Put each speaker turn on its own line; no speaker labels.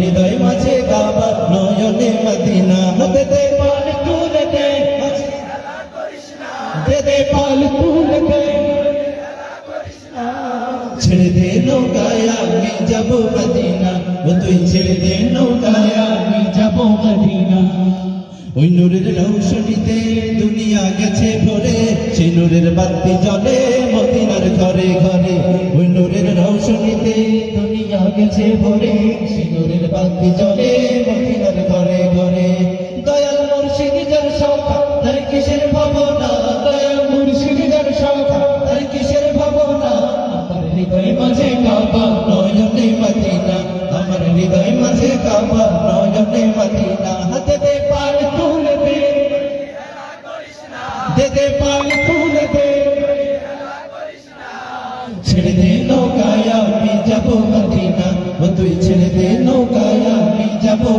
হৃদয় মাঝে কাবা নয়নে মদিনা। দে দে পাল তুলে দে। দে দে পাল তুলে দে। ছেড়ে দে নৌকায়, আমি যাব মদিনা। ও তুই ছেড়ে দে নৌকায়, আমি যাব মদিনা। ওই নূরের রৌশনীতে দুনিয়া গেছে ভরে। সেই নূরের বাতি জ্বলে মদিনার ঘরে ঘরে। গেছে ভরে সেই নূরের বাতি জ্বলে মদিনার ঘরে ঘরে। দয়াল মুর্শিদ যার সখা তার কিসের ভাবনা? দয়াল মুর্শিদ যার সখা কিসের ভাবনা? আমার হৃদয় মাঝে কাবা, নয়নে মদিনা। আমার হৃদয় মাঝে কাবা, নয়নে মদিনা। হাতে দে পাল তুলে দে। দে দে পাল তুলে দে। ছেড়ে দে নৌকায়